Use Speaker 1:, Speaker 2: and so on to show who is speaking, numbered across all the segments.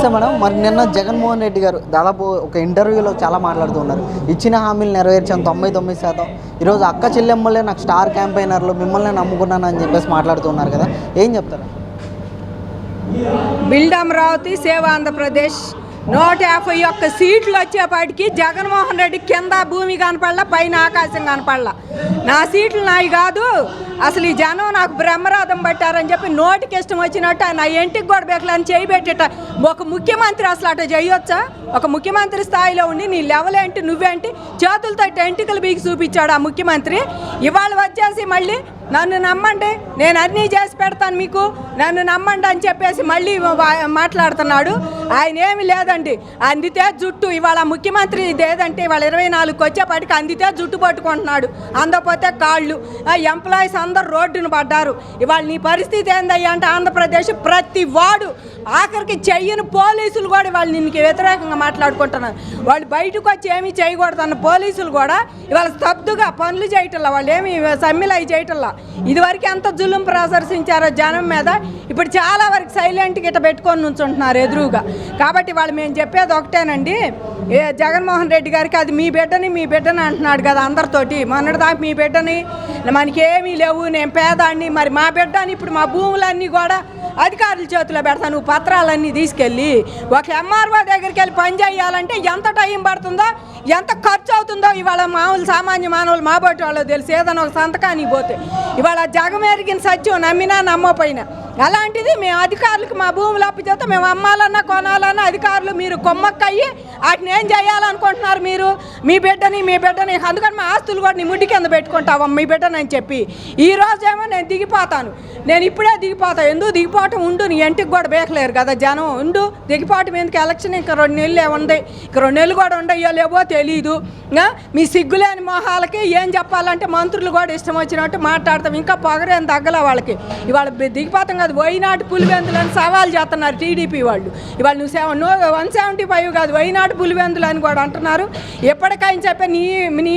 Speaker 1: నమస్తే మేడం మరి నిన్న జగన్మోహన్ రెడ్డి గారు దాదాపు ఒక ఇంటర్వ్యూలో చాలా మాట్లాడుతున్నారు ఇచ్చిన హామీలు నెరవేర్చాను తొంభై తొమ్మిది శాతం. ఈరోజు అక్క చెల్లెమ్మలే నాకు స్టార్ క్యాంపైనర్లు మిమ్మల్ని నమ్ముకున్నాను అని చెప్పేసి మాట్లాడుతున్నారు కదా. ఏం చెప్తారు?
Speaker 2: బిల్డ్ అమరావతి సేవ ఆంధ్రప్రదేశ్. నూట యాభై ఒక్క సీట్లు వచ్చేపాటికి జగన్మోహన్ రెడ్డి కింద భూమి కనపడలా పైన ఆకాశం కనపడలా. నా సీట్లు నాయి కాదు అసలు ఈ జనం నాకు బ్రహ్మరాధం పట్టారని చెప్పి నోటికి ఇష్టం వచ్చినట్టు నా ఇంటికి కూడా బెక్కలని చేయి పెట్టేట. ఒక ముఖ్యమంత్రి అసలు అటు చేయొచ్చా? ఒక ముఖ్యమంత్రి స్థాయిలో ఉండి నీ లెవెల్ ఏంటి నువ్వేంటి? చేతులతో టెంటికలు బీకి చూపించాడు ఆ ముఖ్యమంత్రి. ఇవాళ వచ్చేసి మళ్ళీ నన్ను నమ్మండి నేను అన్నీ చేసి పెడతాను మీకు నన్ను నమ్మండి అని చెప్పేసి మళ్ళీ మాట్లాడుతున్నాడు. ఆయన ఏమి లేదండి. అందితే జుట్టు. ఇవాళ ముఖ్యమంత్రి ఇదేదంటే ఇవాళ ఇరవై నాలుగుకి వచ్చేపాటికి అందితే జుట్టు పట్టుకుంటున్నాడు. అందకపోతే కాళ్ళు. ఎంప్లాయీస్ అందరూ రోడ్డును పడ్డారు. ఇవాళ నీ పరిస్థితి ఏందయ్యా అంటే ఆంధ్రప్రదేశ్ ప్రతి వాడు ఆఖరికి చెయ్యని పోలీసులు కూడా వాళ్ళు నీకు వ్యతిరేకంగా మాట్లాడుకుంటున్నారు. వాళ్ళు బయటకు వచ్చి ఏమీ చేయకూడదు అన్న పోలీసులు కూడా ఇవాళ స్తబ్దుగా పనులు చేయటంలా వాళ్ళు ఏమి సమ్మెలు అవి చేయటంలా. ఇదివరకు ఎంత జులుం ప్రదర్శించారో జనం మీద ఇప్పుడు చాలా వరకు సైలెంట్ గిట్ట పెట్టుకొని నుంచుంటున్నారు ఎదురుగా. కాబట్టి వాళ్ళు మేము చెప్పేది ఒకటేనండి. ఏ జగన్మోహన్ రెడ్డి గారికి అది మీ బిడ్డని మీ బిడ్డని అంటున్నాడు కదా అందరితోటి. మొన్నటిదాకా మీ బిడ్డని మనకేమీ లేవు నేను పేదాన్ని మరి మా బిడ్డని ఇప్పుడు మా భూములన్నీ కూడా అధికారుల చేతిలో పెడతాను నువ్వు పత్రాలన్నీ తీసుకెళ్ళి ఒక ఎంఆర్ఓ దగ్గరికి వెళ్ళి పని చేయాలంటే ఎంత టైం పడుతుందో ఎంత ఖర్చు అవుతుందో ఇవాళ మామూలు సామాన్య మానవులు మా వాళ్ళు తెలిసి. ఏదైనా ఒక సంతకానికి పోతే ఇవాళ జగమెరిగిన సత్యం నమ్మినా నమ్మపోయినా అలాంటిది మేము అధికారులకు మా భూములు అప్పచేత మేము అమ్మాలన్నా కొనాలన్నా అధికారులు మీరు కొమ్మక్కయ్యి వాటిని ఏం చేయాలనుకుంటున్నారు మీరు? మీ బిడ్డని మీ బిడ్డని అందుకని మా ఆస్తులు కూడా నీ ముడ్డి కింద పెట్టుకుంటావా మీ బిడ్డని అని చెప్పి. ఈ రోజేమో నేను దిగిపోతాను. నేను ఇప్పుడే దిగిపోతా. ఎందుకు దిగిపోవటం ఉండు? నీ ఇంటికి కూడా బేకలేరు కదా జనం. ఉండు దిగిపోవటం ఎందుకు? ఎలక్షన్ ఇంకా రెండు నెలలే ఉంది. ఇంక రెండు నెలలు కూడా ఉండయో లేవో తెలీదు. మీ సిగ్గులేని మొహాలకి ఏం చెప్పాలంటే మంత్రులు కూడా ఇష్టం వచ్చినట్టు మాట్లాడతాం. ఇంకా పొగరేం తగ్గలే వాళ్ళకి. ఇవాళ దిగిపోతాం కదా వైనాటి పులివెందులని సవాల్ చేస్తున్నారు టీడీపీ వాళ్ళు. ఇవాళ నువ్వు సెవెన్ వన్ సెవెంటీ ఫైవ్ కాదు వైనాటి పులివెందులు అని కూడా అంటున్నారు. ఎప్పటికైనా చెప్పే నీ నీ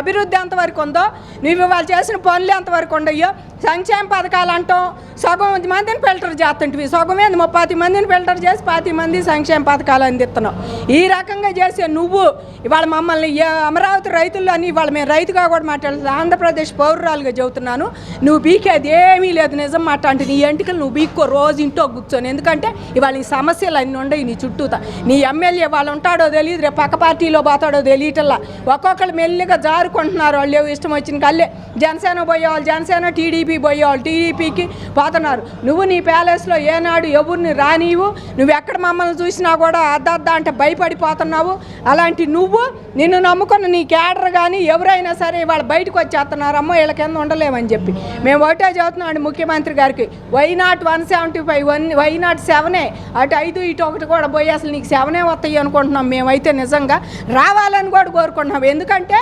Speaker 2: అభివృద్ధి ఎంతవరకు ఉందో నువ్వు ఇవాళ చేసిన పనులు ఎంతవరకు ఉండయో సంక్షేమ పథకాలు అంటాం సగం మందిని ఫిల్టర్ చేస్తుంటివి. సగమే మీద ముప్పై మందిని ఫిల్టర్ చేసి పాతి మంది సంక్షేమ పథకాలు అందిస్తున్నావు ఈ రకంగా చేసే నువ్వు ఇవాళ మమ్మల్ని అమరావతి రైతుల్లో అని ఇవాళ మేము రైతుగా కూడా మాట్లాడుతుంది ఆంధ్రప్రదేశ్ పౌరురాలుగా చెబుతున్నాను. నువ్వు బీకేది ఏమీ లేదు నిజం మాట అంటే నీ ఎంటికలు నువ్వు బీక్కో రోజు ఇంట్లో కూర్చొని. ఎందుకంటే ఇవాళ నీ సమస్యలు అన్నీ ఉండవు నీ చుట్టూతా. నీ ఎమ్మెల్యే వాళ్ళు ఉంటాడో తెలియదు రేపు పక్క పార్టీలో పోతాడో తెలియటల్లా. ఒక్కొక్కరు మెల్లిగా జారుకుంటున్నారు వాళ్ళు ఏవో ఇష్టం వచ్చిన కళ్ళే. జనసేన పోయేవాళ్ళు జనసేన టీడీపీ పోయేవాళ్ళు టీడీపీకి పోతున్నారు. నువ్వు నీ ప్యాలెస్లో ఏనాడు ఎవరిని రానివు నువ్వు ఎక్కడ మమ్మల్ని చూసినా కూడా అద్దద్ద అంటే భయపడిపోతున్నావు. అలాంటి నువ్వు నిన్ను నమ్ముకున్న నీ క్యాడర్ కానీ ఎవరైనా సరే వాళ్ళు బయటకు వచ్చేస్తున్నారమ్మో వీళ్ళ కింద ఉండలేమని చెప్పి. మేము ఒకటే చదువుతున్నాం ముఖ్యమంత్రి గారికి why not one seventy five one why not సెవెనే అటు ఐదు ఇటు ఒకటి కూడా పోయి అసలు నీకు సెవెనే వస్తాయి అనుకుంటున్నాం మేమైతే నిజంగా. రావాలని కూడా కోరుకుంటున్నాం. ఎందుకంటే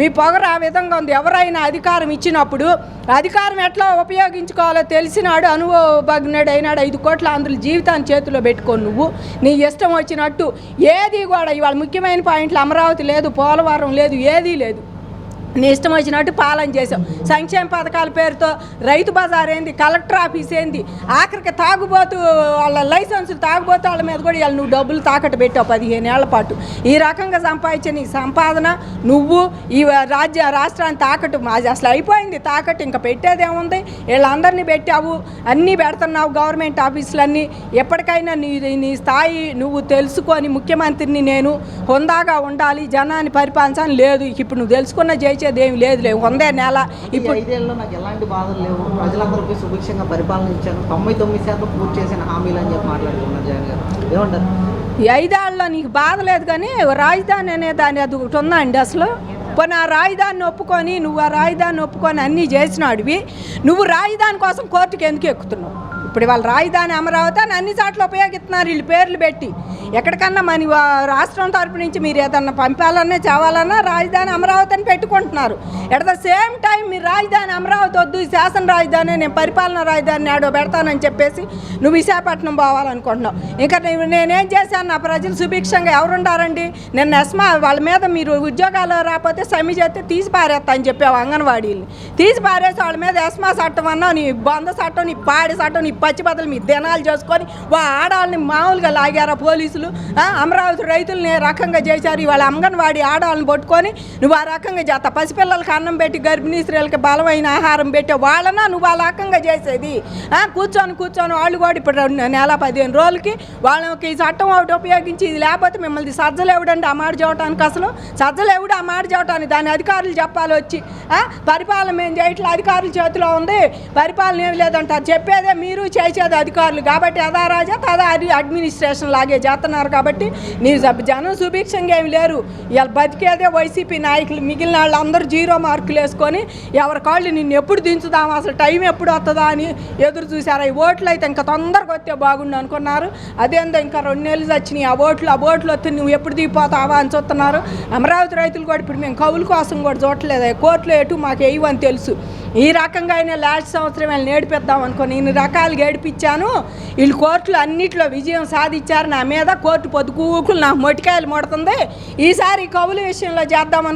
Speaker 2: మీ పొగరు ఆ విధంగా ఉంది. ఎవరైనా అధికారం ఇచ్చినప్పుడు అధికారం ఎట్లా ఉపయోగించుకోవాలో తెలిసినాడు అనుభవజ్ఞుడు అయినాడు ఐదు కోట్ల అందులో జీవితాన్ని చేతిలో పెట్టుకొని నువ్వు. నీ ఇష్టం వచ్చినట్టు ఏది కూడా ఇవాళ ముఖ్యమైన పాయింట్లు అమరావతి లేదు పోలవరం లేదు ఏదీ లేదు. నీ ఇష్టం వచ్చినట్టు పాలన చేసావు సంక్షేమ పథకాల పేరుతో రైతు బజార్ ఏంది కలెక్టర్ ఆఫీస్ ఏంది ఆఖరికి తాగుబోతు వాళ్ళ లైసెన్సులు తాగుబోతు వాళ్ళ మీద కూడా ఇవాళ నువ్వు డబ్బులు తాకట్టు పెట్టావు పదిహేను ఏళ్ళ పాటు. ఈ రకంగా సంపాదించే నీ సంపాదన నువ్వు ఈ రాజ్య రాష్ట్రాన్ని తాకట్టు మాది అసలు అయిపోయింది తాకట్టు. ఇంకా పెట్టేదేముంది వీళ్ళందరినీ పెట్టావు అన్నీ పెడుతున్నావు గవర్నమెంట్ ఆఫీసులన్నీ. ఎప్పటికైనా నీ నీ స్థాయి నువ్వు తెలుసుకొని ముఖ్యమంత్రిని నేను హుందాగా ఉండాలి జనాన్ని పరిపాలించాలని లేదు. ఇప్పుడు నువ్వు తెలుసుకున్న జై చేసేది ఏమి లేదు లేవు వందే నెల.
Speaker 1: ఇప్పుడు ఐదేళ్ళలో నాకు ఎలాంటి బాధలు లేవు. ప్రజలందరికీ సుభిక్షంగా పరిపాలన తొంభై తొమ్మిది శాతం పూర్తి చేసిన హామీలు అని చెప్పి మాట్లాడుతున్నారు జగన్ గారు. ఏమంటారు?
Speaker 2: ఈ ఐదేళ్ళలో నీకు బాధ లేదు కానీ రాజధాని అనే దాని అది ఒకటి ఉందండి అసలు. పోనీ ఆ రాజధానిని ఒప్పుకొని నువ్వు ఆ రాజధానిని ఒప్పుకొని అన్నీ చేసినాడివి. నువ్వు రాజధాని కోసం కోర్టుకి ఎందుకు ఎక్కుతున్నావు? ఇప్పుడు వాళ్ళ రాజధాని అమరావతి అని అన్ని చోట్ల ఉపయోగిస్తున్నారు. వీళ్ళు పేర్లు పెట్టి. ఎక్కడికన్నా మన రాష్ట్రం తరపు నుంచి మీరు ఏదన్నా పంపాలన్నా చావాలన్నా రాజధాని అమరావతి అని పెట్టుకుంటున్నారు. ఎట్ ద సేమ్ టైం మీరు రాజధాని అమరావతి వద్దు ఈ శాసన రాజధాని నేను పరిపాలన రాజధాని ఆడో పెడతానని చెప్పేసి నువ్వు విశాఖపట్నం పోవాలనుకుంటున్నావు. ఇంకా నేను నేనేం చేశాను? నా ప్రజలు సుభిక్షంగా ఎవరుండారండి? నిన్న ఎస్మా వాళ్ళ మీద మీరు ఉద్యోగాలు రాకపోతే సమ్మె చేస్తే తీసి పారేస్తా అని చెప్పావు అంగన్వాడీని తీసి పారేసి వాళ్ళ మీద ఎస్మా చట్టం అన్నావు నీ బంద చట్టం నీ పాడి చట్టం నీ పచ్చిబద్దలు మీ దినాలు చేసుకొని వా ఆడాలని మామూలుగా లాగారా పోలీసులు? అమరావతి రైతుల్ని ఏ రకంగా చేశారు? ఇవాళ అంగన్వాడి ఆడాలను పట్టుకొని నువ్వు ఆ రకంగా చేస్తా. పసిపిల్లలకి అన్నం పెట్టి గర్భిణీ స్త్రీలకి బలమైన ఆహారం పెట్టే వాళ్ళనా నువ్వు ఆ రకంగా చేసేది? కూర్చొని కూర్చొని. వాళ్ళు కూడా ఇప్పుడు నెల పదిహేను రోజులకి వాళ్ళకి ఈ చట్టం ఒకటి ఉపయోగించి ఇది లేకపోతే మిమ్మల్ని సజ్జలేవుడండి ఆ మాట చేయడానికి అసలు. సజ్జలేవుడు ఆ మాట చేయడానికి దాని అధికారులు చెప్పాలి వచ్చి. పరిపాలన మేము చేయట్లే? అధికారుల చేతిలో ఉంది. పరిపాలన ఏమి లేదంటారు. చెప్పేదే మీరు చేసేది అధికారులు కాబట్టి అదా రాజా తదా అది అడ్మినిస్ట్రేషన్ లాగే చేస్తున్నారు కాబట్టి నీ జనం సుభిక్షంగా ఏమి లేరు. ఇలా బతికేదే వైసీపీ నాయకులు మిగిలిన వాళ్ళు అందరూ జీరో మార్కులు వేసుకొని ఎవరి కాళ్ళు నిన్ను ఎప్పుడు దించుదాం అసలు టైం ఎప్పుడు వస్తుందా అని ఎదురు చూసారు ఈ ఓట్లు అయితే ఇంకా తొందరగా వస్తే బాగుండు అనుకున్నారు. అదేందో ఇంకా రెండు నెలలు వచ్చినాయి ఆ ఓట్లు ఆ ఓట్లు వస్తే నువ్వు ఎప్పుడు దిగిపోతావా అని చూస్తున్నారు. అమరావతి రైతులు కూడా ఇప్పుడు మేము కవుల కోసం కూడా చూడట్లేదు. కోర్టులో ఎటు మాకు వేయవని తెలుసు. ఈ రకంగా అయినా లాస్ట్ సంవత్సరం వీళ్ళు నేర్పిద్దాం అనుకుని ఇన్ని రకాలుగా ఏడిపించాను వీళ్ళు కోర్టులు అన్నిట్లో విజయం సాధించారు నా మీద. కోర్టు పొద్దుకూకులు నాకు మొటికాయలు ముడుతుంది. ఈసారి కవుల విషయంలో చేద్దాం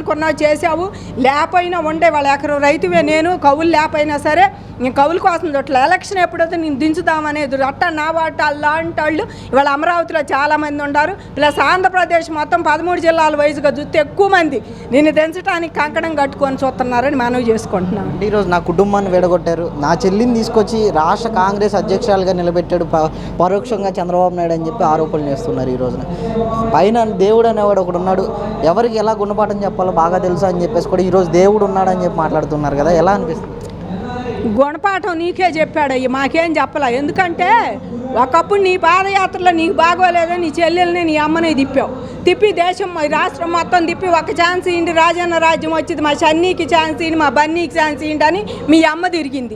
Speaker 2: చేసావు లేకపోయినా ఉండే వాళ్ళ ఎకరం రైతువే నేను. కవులు లేకపోయినా సరే నేను కవుల కోసం చోట్ల ఎలక్షన్ ఎప్పుడైతే నేను దించుదామనేది అట్ట నా వాట అలాంటి వాళ్ళు ఇవాళ అమరావతిలో చాలామంది ఉన్నారు ప్లస్ ఆంధ్రప్రదేశ్ మొత్తం పదమూడు జిల్లాల వయసుగా చూస్తే ఎక్కువ మంది. నిన్ను దించడానికి కంకణం కట్టుకొని చూస్తున్నారని మనవి చేసుకుంటున్నాను.
Speaker 1: ఈరోజు నా కుటుంబాన్ని విడగొట్టారు. నా చెల్లిని తీసుకొచ్చి రాష్ట్ర కాంగ్రెస్ అధ్యక్షురాలుగా నిలబెట్టాడు ప- పరోక్షంగా చంద్రబాబు నాయుడు అని చెప్పి ఆరోపణలు చేస్తున్నారు ఈ రోజున. పైన దేవుడు అనేవాడు ఒకడు ఉన్నాడు. ఎవరికి ఎలా గుణపాఠం చెప్పాలో బాగా తెలుసు అని చెప్పేసి కూడా ఈరోజు దేవుడు ఉన్నాడని చెప్పి మాట్లాడుతున్నారు కదా ఎలా అనిపిస్తుంది?
Speaker 2: గుణపాఠం నీకే చెప్పాడయ్య మాకేం చెప్పలే? ఎందుకంటే ఒకప్పుడు నీ పాదయాత్రలో నీకు బాగోలేదని నీ చెల్లెల్ని నీ అమ్మని తిప్పావు. తిప్పి దేశం రాష్ట్రం మొత్తం తిప్పి ఒక ఛాన్స్ ఇండి రాజన్న రాజ్యం వచ్చింది మా షన్నీకి ఛాన్స్ ఇండి మా బన్నీకి ఛాన్స్ ఇండి అని మీ అమ్మ తిరిగింది.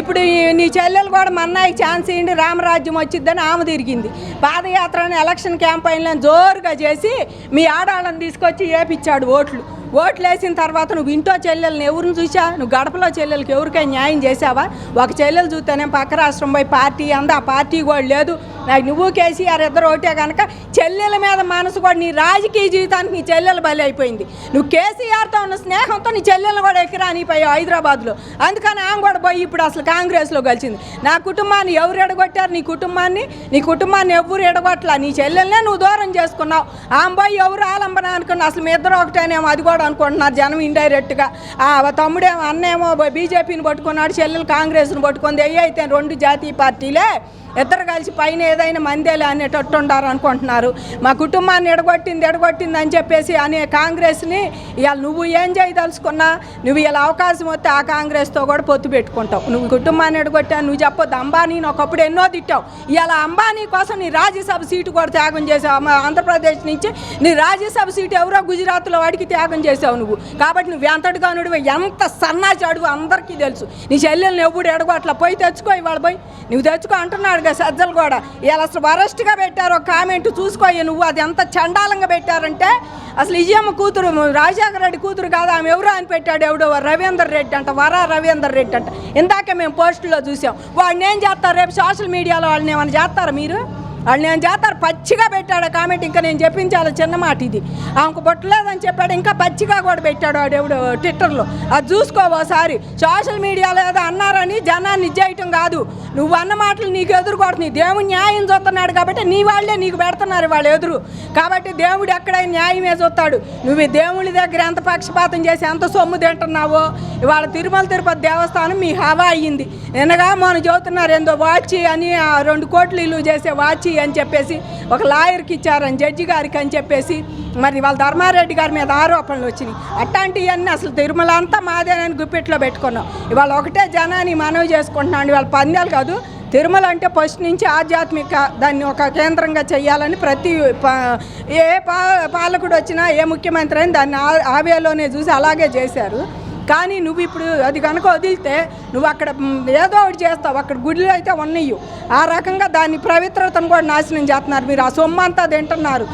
Speaker 2: ఇప్పుడు నీ చెల్లెలు కూడా మా అన్నయ్యకి ఛాన్స్ ఇండి రామరాజ్యం వచ్చిద్దని ఆమె తిరిగింది. పాదయాత్రని ఎలక్షన్ క్యాంపెయిన్లను జోరుగా చేసి మీ ఆడాళ్ళని తీసుకొచ్చి ఏపిచ్చాడు ఓట్లు. ఓట్లు వేసిన తర్వాత నువ్వు ఇంట్లో చెల్లెల్ని ఎవరిని చూసా? నువ్వు గడపలో చెల్లెలకి ఎవరికైనా న్యాయం చేసావా? ఒక చెల్లెలు చూస్తేనే పక్క రాష్ట్రం పోయి పార్టీ అందా? ఆ పార్టీ కూడా లేదు. నాకు నువ్వు కేసీఆర్ ఇద్దరు ఒకటే కనుక చెల్లెల మీద మనసు కూడా నీ రాజకీయ జీవితానికి నీ చెల్లెలు బలి అయిపోయింది. నువ్వు కేసీఆర్తో ఉన్న స్నేహంతో నీ చెల్లెలు కూడా ఎక్కిరానిపోయావు హైదరాబాద్లో. అందుకని ఆమె కూడా పోయి ఇప్పుడు అసలు కాంగ్రెస్లో కలిసింది నా కుటుంబాన్ని ఎవరు ఎడగొట్టారు? నీ కుటుంబాన్ని నీ కుటుంబాన్ని ఎవరు ఎడగొట్టలా నీ చెల్లెలనే నువ్వు దూరం చేసుకున్నావు. ఆమె పోయి ఎవరు ఆలంబన అనుకున్నా? అసలు మీ ఇద్దరు ఒకటేనేమో అది కూడా అనుకుంటున్నారు జనం ఇండైరెక్ట్గా తమ్ముడేమో అన్నేమో బీజేపీని పట్టుకున్నాడు చెల్లెలు కాంగ్రెస్ని పట్టుకుంది. ఏ అయితే రెండు జాతీయ పార్టీలే ఇద్దరు కలిసి పైన ఏదైనా మందేలే అనేటట్టు ఉండారు అనుకుంటున్నారు మా కుటుంబాన్ని ఎడగొట్టింది ఎడగొట్టింది అని చెప్పేసి అనే కాంగ్రెస్ని ఇవాళ నువ్వు ఏం చేయదలుచుకున్నా నువ్వు ఇలా అవకాశం వస్తే ఆ కాంగ్రెస్తో కూడా పొత్తు పెట్టుకుంటావు. నువ్వు కుటుంబాన్ని ఎడగొట్టావు నువ్వు చెప్పొద్దు అంబానీని ఒకప్పుడు ఎన్నో తిట్టావు. ఇవాళ అంబానీ కోసం నీ రాజ్యసభ సీటు కూడా త్యాగం చేసావు మా ఆంధ్రప్రదేశ్ నుంచి నీ రాజ్యసభ సీటు ఎవరో గుజరాత్లో వాడికి త్యాగం చేసావు నువ్వు. కాబట్టి నువ్వు ఎంతటిగా నుడివి ఎంత సన్నాసి అడుగు అందరికీ తెలుసు. నీ చెల్లెల్ని ఎప్పుడు ఎడగొట్లా పోయి తెచ్చుకో ఇవాళ పోయి. నువ్వు తెచ్చుకో అంటున్నాడు కదా సజ్జలు కూడా. ఇలా అసలు వరస్ట్గా పెట్టారు ఒక కామెంట్ చూసుకోయి నువ్వు. అది ఎంత చండాలంగా పెట్టారంటే అసలు ఇజయమ్మ కూతురు రాజశేఖర రెడ్డి కూతురు కాదు ఆమె ఎవరు అని పెట్టాడు ఎవడో రవీందర్ రెడ్డి అంట వర రవీందర్ రెడ్డి అంట. ఇందాక మేము పోస్టులో చూసాం. వాడిని ఏం చేస్తారు? రేపు సోషల్ మీడియాలో వాళ్ళని ఏమైనా చేస్తారా మీరు? వాళ్ళు నేను చేస్తారు పచ్చిగా పెట్టాడు కామెంట్ ఇంకా నేను చెప్పించాలి చిన్న మాట ఇది. ఆమెకు బొట్టలేదని చెప్పాడు ఇంకా పచ్చిగా కూడా పెట్టాడు వాడెవడు ట్విట్టర్లో అది చూసుకో ఒకసారి సోషల్ మీడియాలో ఏదో అన్నారని జనాన్ని ఇచ్చేయటం కాదు. నువ్వు అన్న మాటలు నీకు ఎదురు నీ దేవుడు న్యాయం చూస్తున్నాడు కాబట్టి నీ వాళ్ళే నీకు పెడుతున్నారు వాళ్ళు ఎదురు. కాబట్టి దేవుడు ఎక్కడైనా న్యాయమే చూస్తాడు. నువ్వు దేవుడి దగ్గర ఎంత పక్షపాతం చేసి ఎంత సొమ్ము తింటున్నావో ఇవాళ తిరుమల తిరుపతి దేవస్థానం మీ హవా అయ్యింది. నిన్నగా మనం చదువుతున్నారు ఏందో వాచి అని ఆ రెండు కోట్లు ఇల్లు చేసే వాచి అని చెప్పేసి ఒక లాయర్కి ఇచ్చారని జడ్జి గారికి అని చెప్పేసి మరి వాళ్ళ ధర్మారెడ్డి గారి మీద ఆరోపణలు వచ్చినాయి. అట్లాంటివన్నీ అసలు తిరుమల అంతా మాదేనని గుప్పెట్లో పెట్టుకున్నాం. ఇవాళ ఒకటే జనాన్ని మనవి చేసుకుంటున్నాను ఇవాళ పందాలు కాదు తిరుమల అంటే ఫస్ట్ నుంచి ఆధ్యాత్మిక దాన్ని ఒక కేంద్రంగా చేయాలని ప్రతి ఏ పా పాలకుడు వచ్చినా ఏ ముఖ్యమంత్రి అయినా దాన్ని ఆవేలోనే చూసి అలాగే చేశారు. కానీ నువ్వు ఇప్పుడు అది కనుక వదిలితే నువ్వు అక్కడ ఏదో ఒకటి చేస్తావు. అక్కడ గుడిలో అయితే ఉన్నాయి ఆ రకంగా దాని పవిత్రతను కూడా నాశనం చేస్తున్నారు. మీరు ఆ సొమ్ము అంతా తింటున్నారు.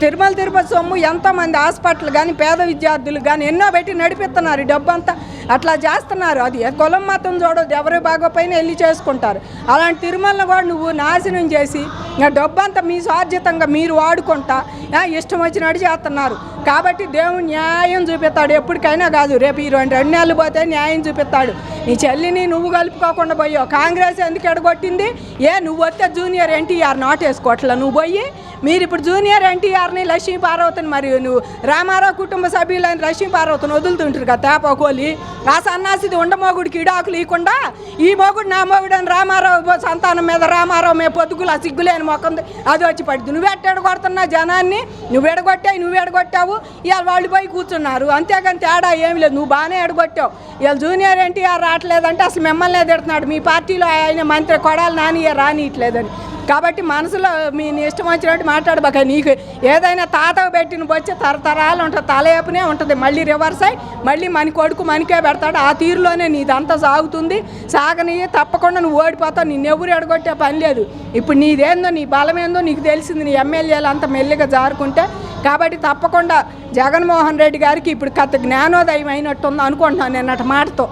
Speaker 2: తిరుమల తిరుపతి సొమ్ము ఎంతోమంది హాస్పిటల్ కానీ పేద విద్యార్థులు కానీ ఎన్నో పెట్టి నడిపిస్తున్నారు. ఈ డబ్బు అంతా అట్లా చేస్తున్నారు. అది ఏ కులం మతం చూడదు ఎవరి బాగోపైన వెళ్ళి చేసుకుంటారు. అలాంటి తిరుమలను కూడా నువ్వు నాశనం చేసి డబ్బంతా మీ స్వార్జితంగా మీరు వాడుకుంటా ఇష్టం వచ్చినట్టు చేస్తున్నారు. కాబట్టి దేవుడు న్యాయం చూపిస్తాడు. ఎప్పటికైనా కాదు. రేపు ఈ రెండు రెండు నెలలు పోతే న్యాయం చూపిస్తాడు. నీ చెల్లిని నువ్వు కలుపుకోకుండా పోయావు. కాంగ్రెస్ ఎందుకు ఎడగొట్టింది? ఏ నువ్వు వస్తే జూనియర్ ఎన్టీఆర్ నాట్ వేసుకోవట్లా నువ్వు పోయి మీరు ఇప్పుడు జూనియర్ ఎన్టీఆర్ని లక్ష్మీ పార్వతిని మరియు నువ్వు రామారావు కుటుంబ సభ్యులైన లక్ష్మీ పార్వతిని వదులుతుంటారు కదా తేపకోలి ఆ సన్నాసిది ఉండమోగుడికి ఇడాకులు ఇవ్వకుండా ఈ మోగుడు నా మొగుడు అని రామారావు సంతానం మీద రామారావు మే పొద్దుగులు ఆ సిగ్గులేని మొక్కంది అది వచ్చి పడింది. నువ్వు ఎట్ట కొడుతున్నా జనాన్ని? నువ్వు ఎడగొట్టావు నువ్వు ఎడగొట్టావు. ఇవాళ వాళ్ళు పోయి కూర్చున్నారు. అంతేగాని తేడా ఏమి లేదు. నువ్వు బాగానే ఎడగొట్టావు. ఇవాళ జూనియర్ ఎన్టీఆర్ రావట్లేదంటే అసలు మిమ్మల్ని తిడుతున్నాడు. మీ పార్టీలో ఆయన మంత్రి కొడాలి నాని రానియట్లేదని. కాబట్టి మనసులో మీ నీ ఇష్టం వచ్చినట్టు మాట్లాడబాక. నీకు ఏదైనా తాత పెట్టిన వచ్చే తరతరాలు ఉంటుంది తలయపునే ఉంటుంది. మళ్ళీ రివర్స్ అయ్యి మళ్ళీ మన కొడుకు మనకే పెడతాడు. ఆ తీరులోనే నీదంతా సాగుతుంది. సాగని తప్పకుండా నువ్వు ఓడిపోతావు. నిన్ను ఎవరు ఎడగొట్టే పని లేదు. ఇప్పుడు నీదేందో నీ బలమేందో నీకు తెలిసింది. నీ ఎమ్మెల్యేలు అంత మెల్లిగా జారుకుంటే కాబట్టి తప్పకుండా జగన్మోహన్ రెడ్డి గారికి ఇప్పుడు కథ జ్ఞానోదయం అయినట్టుంది అనుకుంటున్నాను నిన్నటి మాటతో.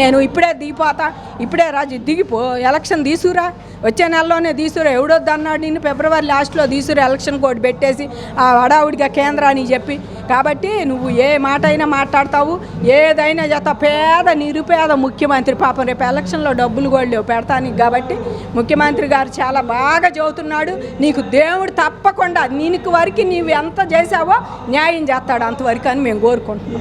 Speaker 2: నేను ఇప్పుడే దిగిపోతా ఇప్పుడే రాజు దిగిపో ఎలక్షన్ తీసుకురా వచ్చే నెలలోనే తీసుకురా ఎవడొద్దు అన్నాడు నిన్ను ఫిబ్రవరి లాస్ట్లో తీసుకురా ఎలక్షన్ కోడ్ పెట్టేసి ఆ హడావుడిగా కేంద్రాన్ని చెప్పి. కాబట్టి నువ్వు ఏ మాట అయినా మాట్లాడతావు ఏదైనా చేత పేద నిరుపేద ముఖ్యమంత్రి పాపం రేపు ఎలక్షన్లో డబ్బులు కూడా లేవు పెడతానికి కాబట్టి ముఖ్యమంత్రి గారు చాలా బాగా చదువుతున్నాడు. నీకు దేవుడు తప్పకుండా నీకు వరకు నీవు ఎంత చేసావో న్యాయం చేస్తాడు అంతవరకు అని మేము కోరుకుంటున్నాం.